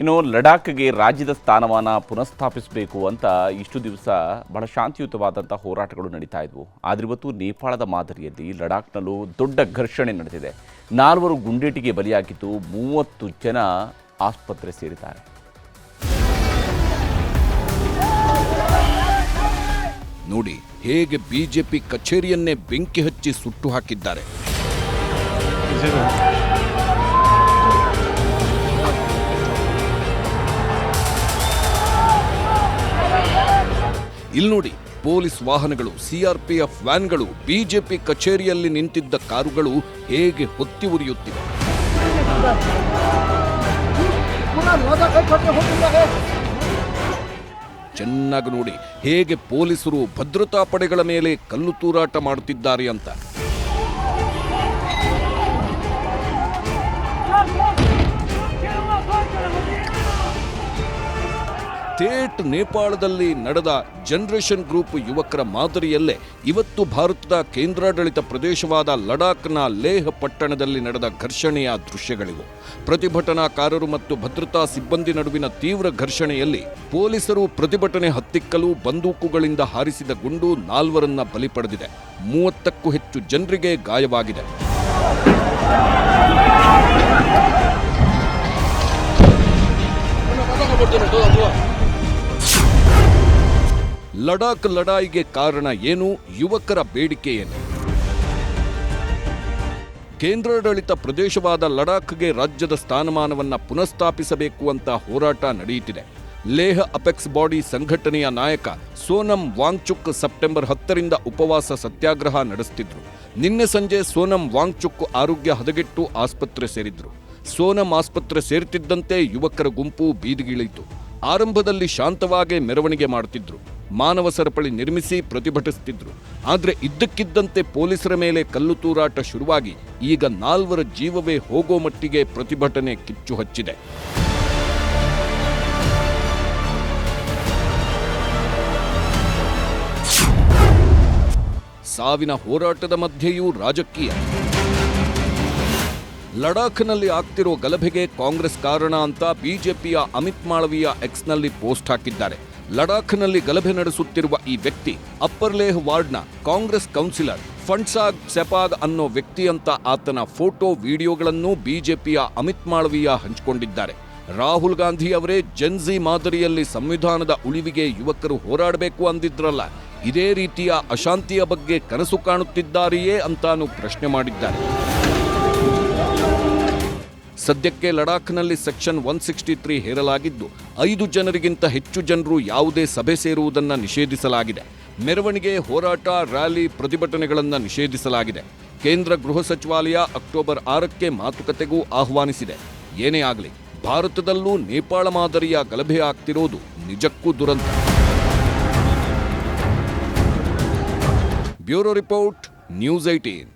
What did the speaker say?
ಇನ್ನು ಲಡಾಖ್ಗೆ ರಾಜ್ಯದ ಸ್ಥಾನಮಾನ ಪುನಃಸ್ಥಾಪಿಸಬೇಕು ಅಂತ ಇಷ್ಟು ದಿವಸ ಬಹಳ ಶಾಂತಿಯುತವಾದಂಥ ಹೋರಾಟಗಳು ನಡೀತಾ ಇದ್ವು. ಆದರೆ ಇವತ್ತು ನೇಪಾಳದ ಮಾದರಿಯಲ್ಲಿ ಲಡಾಖ್ನಲ್ಲೂ ದೊಡ್ಡ ಘರ್ಷಣೆ ನಡೆದಿದೆ. ನಾಲ್ವರು ಗುಂಡೇಟಿಗೆ ಬಲಿಯಾಗಿದ್ದು ಮೂವತ್ತು ಜನ ಆಸ್ಪತ್ರೆ ಸೇರಿದ್ದಾರೆ. ನೋಡಿ ಹೇಗೆ ಬಿಜೆಪಿ ಕಚೇರಿಯನ್ನೇ ಬೆಂಕಿ ಹಚ್ಚಿ ಸುಟ್ಟು ಹಾಕಿದ್ದಾರೆ. ಇಲ್ಲಿ ನೋಡಿ, ಪೊಲೀಸ್ ವಾಹನಗಳು ಸಿಆರ್ಪಿಎಫ್ ವ್ಯಾನ್ಗಳು ಬಿಜೆಪಿ ಕಚೇರಿಯಲ್ಲಿ ನಿಂತಿದ್ದ ಕಾರುಗಳು ಹೇಗೆ ಹೊತ್ತಿ ಉರಿಯುತ್ತಿವೆ? ಚೆನ್ನಾಗಿ ನೋಡಿ, ಹೇಗೆ ಪೊಲೀಸರು ಭದ್ರತಾ ಪಡೆಗಳ ಮೇಲೆ ಕಲ್ಲು ತೂರಾಟ ಮಾಡುತ್ತಿದ್ದಾರೆ ಅಂತ. ಥೇಟ್ ನೇಪಾಳದಲ್ಲಿ ನಡೆದ ಜನರೇಷನ್ ಗ್ರೂಪ್ ಯುವಕರ ಮಾದರಿಯಲ್ಲೇ ಇವತ್ತು ಭಾರತದ ಕೇಂದ್ರಾಡಳಿತ ಪ್ರದೇಶವಾದ ಲಡಾಖ್ನ ಲೇಹ್ ಪಟ್ಟಣದಲ್ಲಿ ನಡೆದ ಘರ್ಷಣೆಯ ದೃಶ್ಯಗಳಿವು. ಪ್ರತಿಭಟನಾಕಾರರು ಮತ್ತು ಭದ್ರತಾ ಸಿಬ್ಬಂದಿ ನಡುವಿನ ತೀವ್ರ ಘರ್ಷಣೆಯಲ್ಲಿ ಪೊಲೀಸರು ಪ್ರತಿಭಟನೆ ಹತ್ತಿಕ್ಕಲು ಬಂದೂಕುಗಳಿಂದ ಹಾರಿಸಿದ ಗುಂಡು ನಾಲ್ವರನ್ನ ಬಲಿ ಪಡೆದಿದೆ. ಮೂವತ್ತಕ್ಕೂ ಹೆಚ್ಚು ಜನರಿಗೆ ಗಾಯವಾಗಿದೆ. ಲಡಾಖ್ ಲಡಾಯಿಗೆ ಕಾರಣ ಏನು? ಯುವಕರ ಬೇಡಿಕೆ ಏನು? ಕೇಂದ್ರಾಡಳಿತ ಪ್ರದೇಶವಾದ ಲಡಾಖ್ಗೆ ರಾಜ್ಯದ ಸ್ಥಾನಮಾನವನ್ನು ಪುನಃಸ್ಥಾಪಿಸಬೇಕು ಅಂತ ಹೋರಾಟ ನಡೆಯುತ್ತಿದೆ. ಲೇಹ್ ಅಪೆಕ್ಸ್ ಬಾಡಿ ಸಂಘಟನೆಯ ನಾಯಕ ಸೋನಂ ವಾಂಗ್ಚುಕ್ ಸೆಪ್ಟೆಂಬರ್ ಹತ್ತರಿಂದ ಉಪವಾಸ ಸತ್ಯಾಗ್ರಹ ನಡೆಸುತ್ತಿದ್ರು ನಿನ್ನೆ ಸಂಜೆ ಸೋನಂ ವಾಂಗ್ಚುಕ್ ಆರೋಗ್ಯ ಹದಗೆಟ್ಟು ಆಸ್ಪತ್ರೆ ಸೇರಿದ್ರು. ಸೋನಂ ಆಸ್ಪತ್ರೆ ಸೇರ್ತಿದ್ದಂತೆ ಯುವಕರ ಗುಂಪು ಬೀದಿಗಿಳಿಯಿತು. ಆರಂಭದಲ್ಲಿ ಶಾಂತವಾಗೇ ಮೆರವಣಿಗೆ ಮಾಡುತ್ತಿದ್ರು ಮಾನವ ಸರಪಳಿ ನಿರ್ಮಿಸಿ ಪ್ರತಿಭಟಿಸುತ್ತಿದ್ದರು ಆದರೆ ಇದ್ದಕ್ಕಿದ್ದಂತೆ ಪೊಲೀಸರ ಮೇಲೆ ಕಲ್ಲು ತೂರಾಟ ಶುರುವಾಗಿ ಈಗ ನಾಲ್ವರ ಜೀವವೇ ಹೋಗೋ ಮಟ್ಟಿಗೆ ಪ್ರತಿಭಟನೆ ಕಿಚ್ಚು ಹಚ್ಚಿದೆ. ಸಾವಿನ ಹೋರಾಟದ ಮಧ್ಯೆಯೂ ರಾಜಕೀಯ. ಲಡಾಖ್ನಲ್ಲಿ ಆಗ್ತಿರೋ ಗಲಭೆಗೆ ಕಾಂಗ್ರೆಸ್ ಕಾರಣ ಅಂತ ಬಿಜೆಪಿಯ ಅಮಿತ್ ಮಾಳವಿಯ ಎಕ್ಸ್ನಲ್ಲಿ ಪೋಸ್ಟ್ ಹಾಕಿದ್ದಾರೆ. ಲಡಾಖ್ನಲ್ಲಿ ಗಲಭೆ ನಡೆಸುತ್ತಿರುವ ಈ ವ್ಯಕ್ತಿ, ಅಪ್ಪರ್ ಲೇಹ್ ವಾರ್ಡ್ನ ಕಾಂಗ್ರೆಸ್ ಕೌನ್ಸಿಲರ್ ಫಂಡ್ಸಾಗ್ ಸೆಪಾಗ್ ಅನ್ನೋ ವ್ಯಕ್ತಿ ಅಂತ ಆತನ ಫೋಟೋ, ವಿಡಿಯೋಗಳನ್ನು ಬಿಜೆಪಿಯ ಅಮಿತ್ ಮಾಳವಿಯ ಹಂಚಿಕೊಂಡಿದ್ದಾರೆ. ರಾಹುಲ್ ಗಾಂಧಿ ಅವರೇ ಜೆನ್ಜಿ ಮಾದರಿಯಲ್ಲಿ ಸಂವಿಧಾನದ ಉಳಿವಿಗೆ ಯುವಕರು ಹೋರಾಡಬೇಕು ಅಂದಿದ್ರಲ್ಲ, ಇದೇ ರೀತಿಯ ಅಶಾಂತಿಯ ಬಗ್ಗೆ ಕನಸು ಕಾಣುತ್ತಿದ್ದಾರೆಯೇ ಅಂತಾನು ಪ್ರಶ್ನೆ ಮಾಡಿದ್ದಾರೆ. ಸದ್ಯಕ್ಕೆ ಲಡಾಖ್ನಲ್ಲಿ ಸೆಕ್ಷನ್ ಒನ್ ಸಿಕ್ಸ್ಟಿ ತ್ರೀ ಹೇರಲಾಗಿದ್ದು, ಐದು ಜನರಿಗಿಂತ ಹೆಚ್ಚು ಜನರು ಯಾವುದೇ ಸಭೆ ಸೇರುವುದನ್ನು ನಿಷೇಧಿಸಲಾಗಿದೆ. ಮೆರವಣಿಗೆ, ಹೋರಾಟ, ರ್ಯಾಲಿ, ಪ್ರತಿಭಟನೆಗಳನ್ನು ನಿಷೇಧಿಸಲಾಗಿದೆ. ಕೇಂದ್ರ ಗೃಹ ಸಚಿವಾಲಯ ಅಕ್ಟೋಬರ್ ಆರಕ್ಕೆ ಮಾತುಕತೆಗೂ ಆಹ್ವಾನಿಸಿದೆ. ಏನೇ ಆಗಲಿ, ಭಾರತದಲ್ಲೂ ನೇಪಾಳ ಮಾದರಿಯ ಗಲಭೆ ಆಗ್ತಿರೋದು ನಿಜಕ್ಕೂ ದುರಂತ. Bureau report, news eighteen